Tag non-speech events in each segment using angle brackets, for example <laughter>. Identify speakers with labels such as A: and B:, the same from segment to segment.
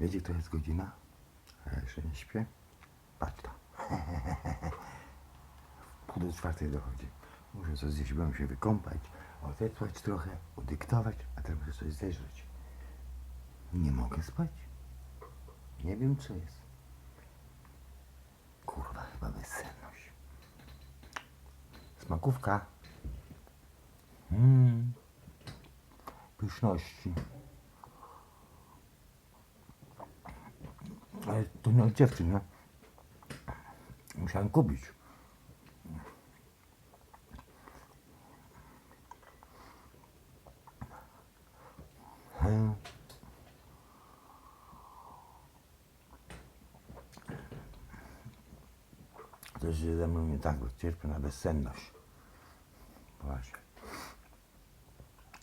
A: Wiecie, która jest godzina? A jeszcze nie śpię. Patrz to. <laughs> Pół do czwartej dochodzi. Muszę coś zjeść, byłem się wykąpać, odetłać trochę, udyktować, a teraz muszę coś zeżreć. Nie mogę spać. Nie wiem, co jest. Kurwa, chyba bezsenność. Smakówka. Mmm. Pyszności. Ale to nie od dziewczyn, nie? Musiałem kupić. Hmm. Coś się ze mną nie tak, bo cierpię na bezsenność. Właśnie.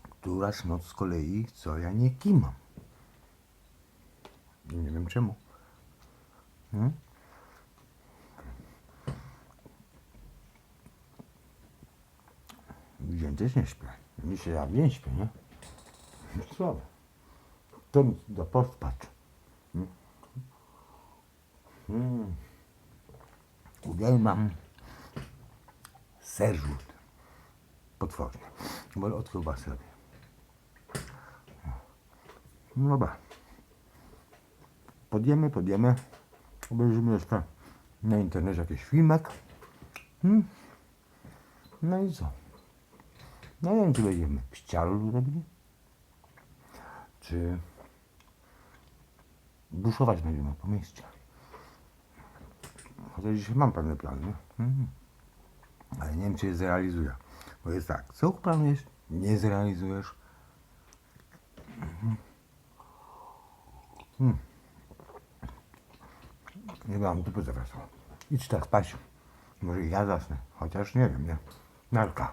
A: Któraś noc z kolei, co ja nie kimam. I nie wiem czemu. Hmm? Dzień też nie śpię. Dzisiaj ja dzień śpię, nie? Słabe. To mi do pospać. Hmm? Hmm. Uwielbiam serżut. Potwornie. Wolę od kiełbasy robię. No dobra. Podjemy, podjemy. Obejrzymy jeszcze na internecie jakiś filmek. Hmm. No i co? No wiem, czy będziemy pścialu robili, czy buszować będziemy po mieście. Chociaż dzisiaj mam pewne plany? Mhm. ale nie wiem, czy je zrealizuję. Bo jest tak, co planujesz, nie zrealizujesz. Mhm. Hmm. Nie mam dupy zawracał. Idź tak spać. Może ja zasnę, chociaż nie wiem, nie? Narka.